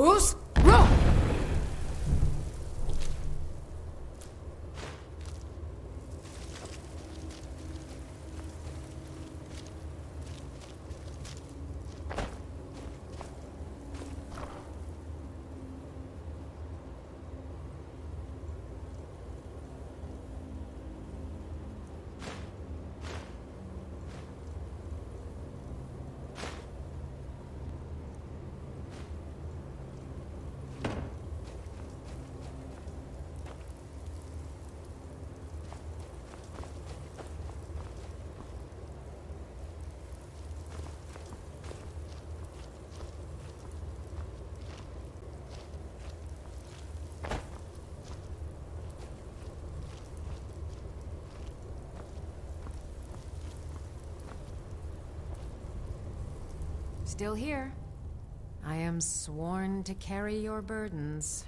Os Still here. I am sworn to carry your burdens.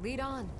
Lead on.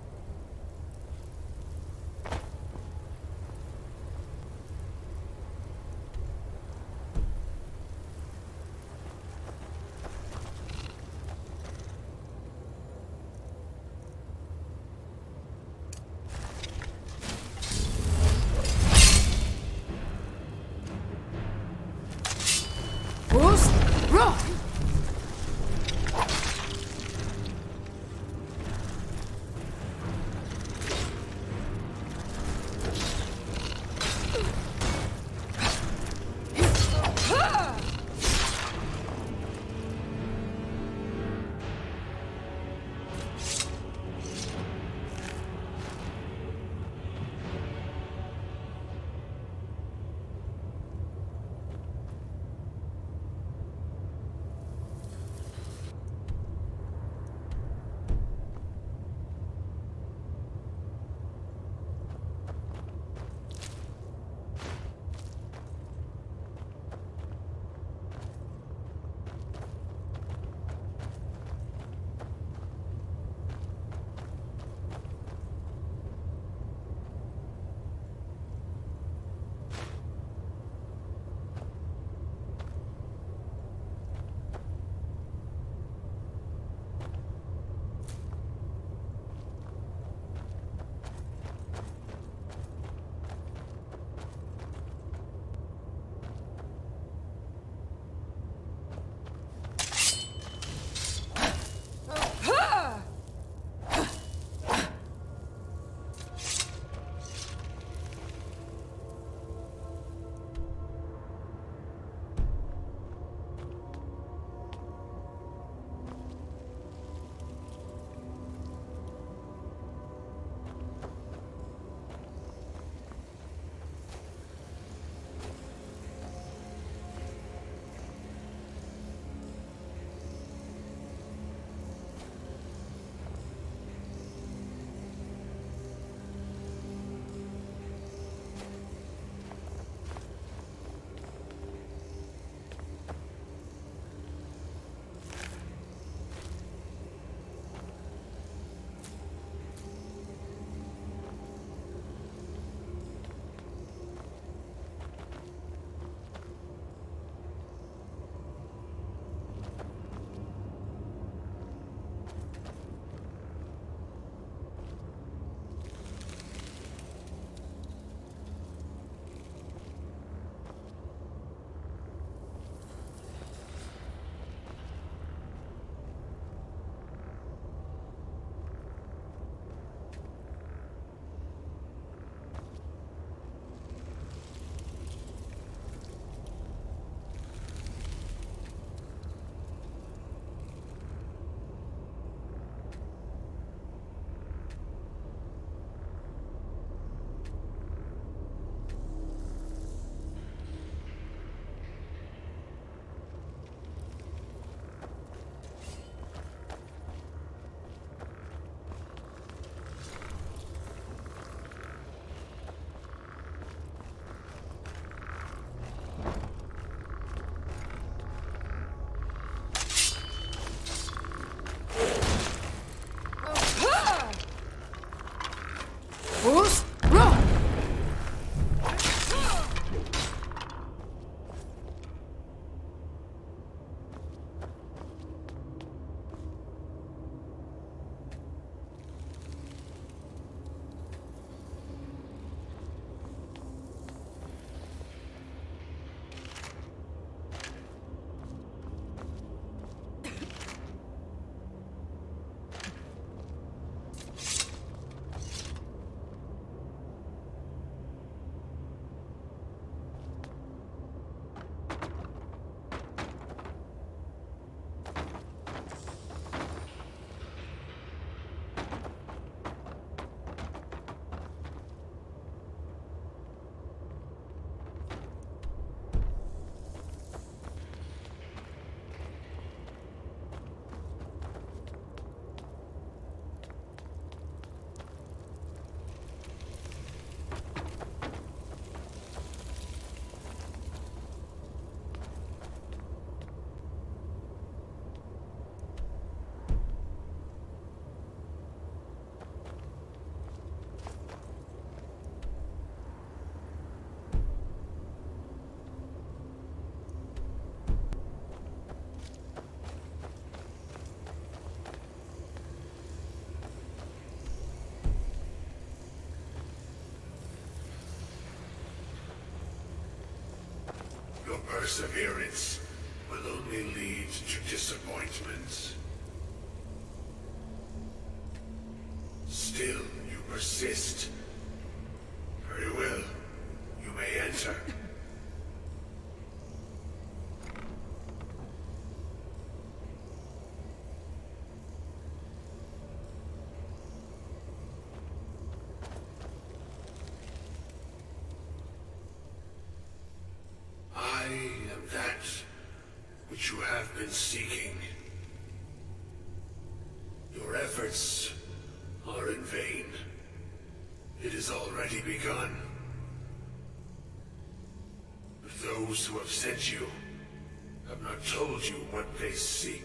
Perseverance will only lead to disappointment. Still, you persist. Very well. You may enter. I am that which you have been seeking. Your efforts are in vain. It has already begun. But those who have sent you have not told you what they seek,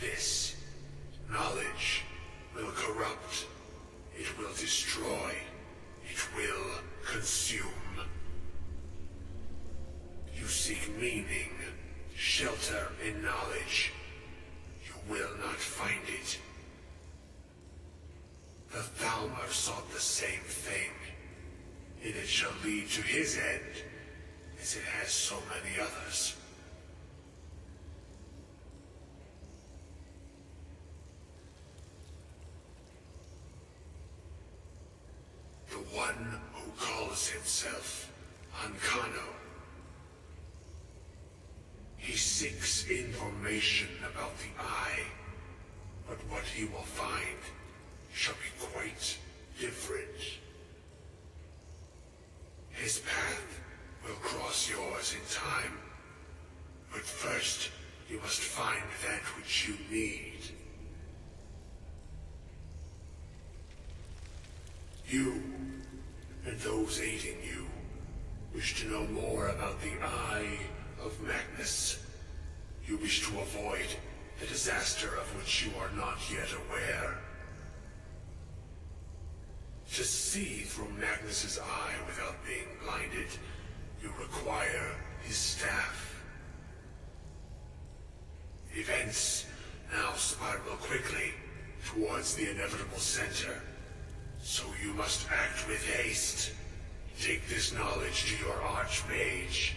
this. Knowledge will corrupt. It will destroy. It will consume. You seek meaning, shelter in knowledge. You will not find it. The Thalmor sought the same thing, and it shall lead to his end, one who calls himself Ankano. He seeks information about the Eye, but what he will find shall be quite different. His path will cross yours in time, but first you must find that which you need. You and those aiding you wish to know more about the Eye of Magnus. You wish to avoid the disaster of which you are not yet aware. To see through Magnus's eye without being blinded, you require his staff. Events now spiral quickly towards the inevitable center. So you must act with haste. Take this knowledge to your archmage.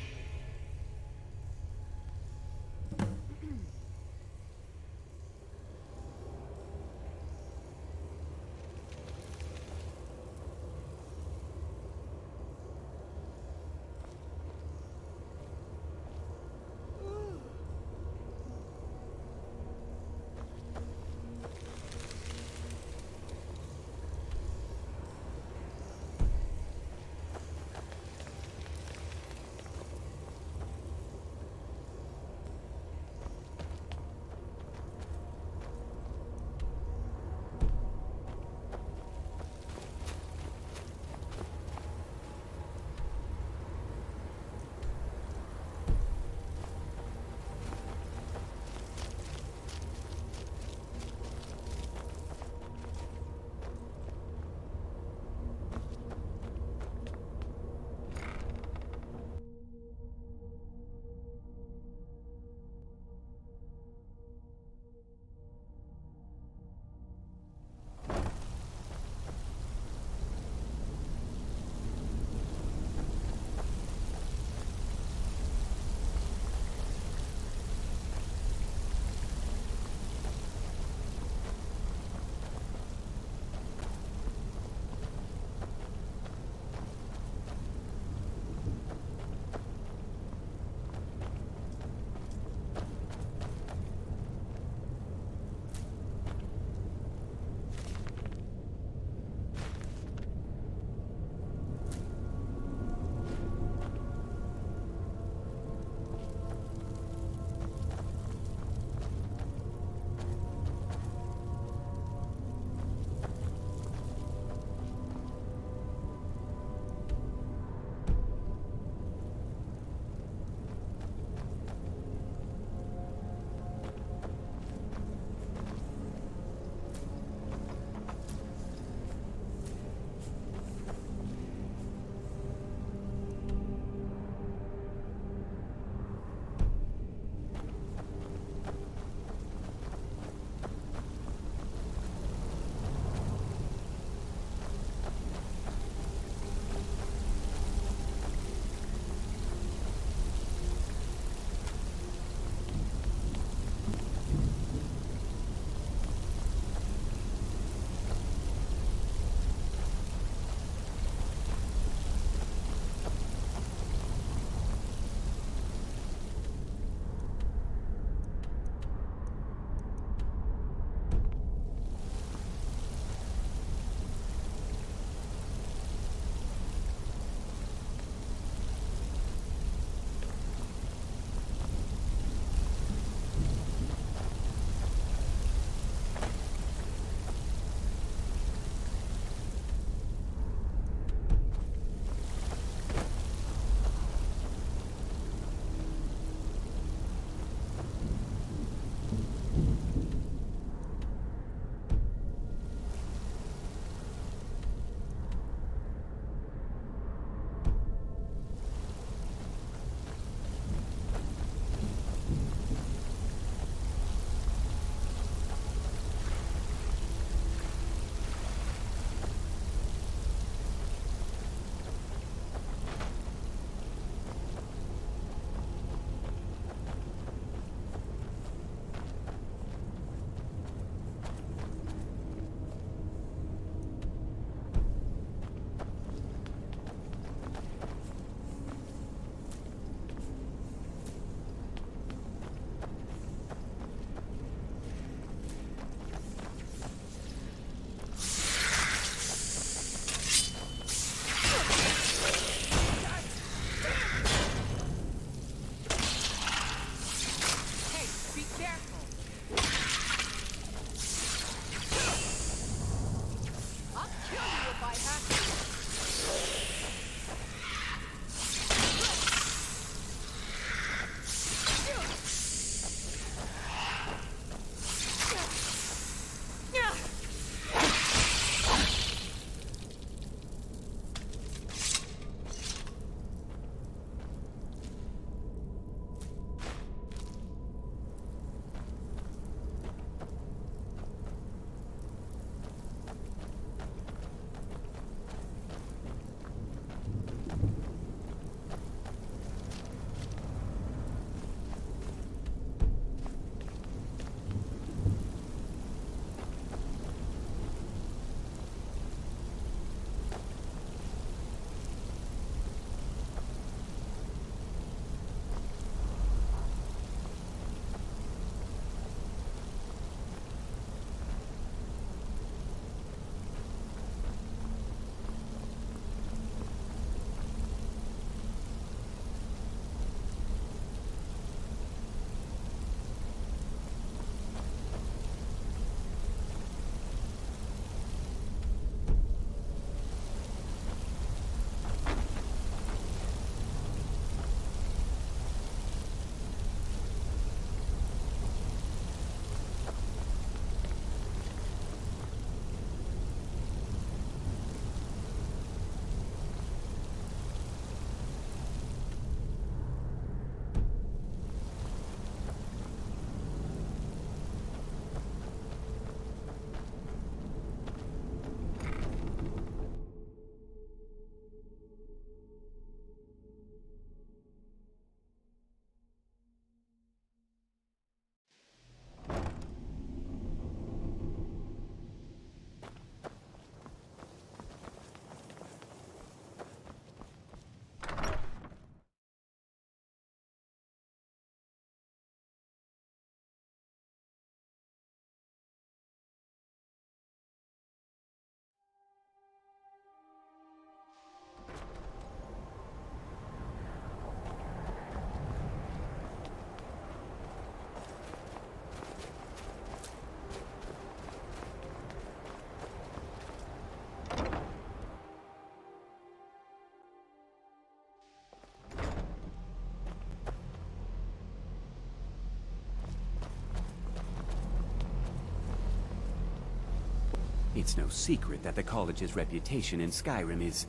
It's no secret that the college's reputation in Skyrim is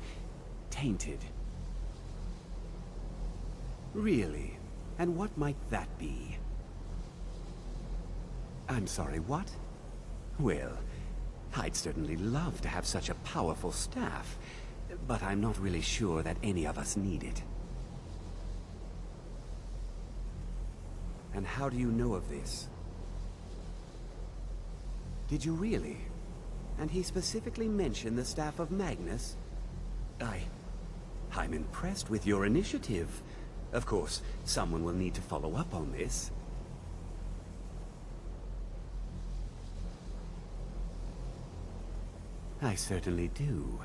tainted. Really? And what might that be? I'm sorry, what? Well, I'd certainly love to have such a powerful staff, but I'm not really sure that any of us need it. And how do you know of this? Did you really? And he specifically mentioned the staff of Magnus? I... I'm impressed with your initiative. Of course, someone will need to follow up on this. I certainly do.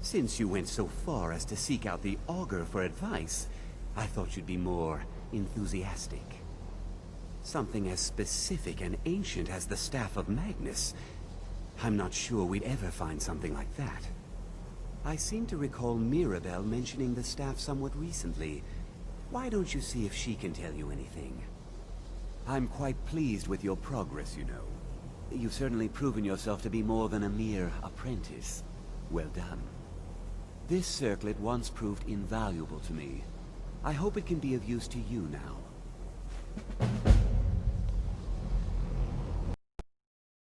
Since you went so far as to seek out the Augur for advice, I thought you'd be more enthusiastic. Something as specific and ancient as the Staff of Magnus. I'm not sure we'd ever find something like that. I seem to recall Mirabelle mentioning the staff somewhat recently. Why don't you see if she can tell you anything? I'm quite pleased with your progress, you know. You've certainly proven yourself to be more than a mere apprentice. Well done. This circlet once proved invaluable to me. I hope it can be of use to you now.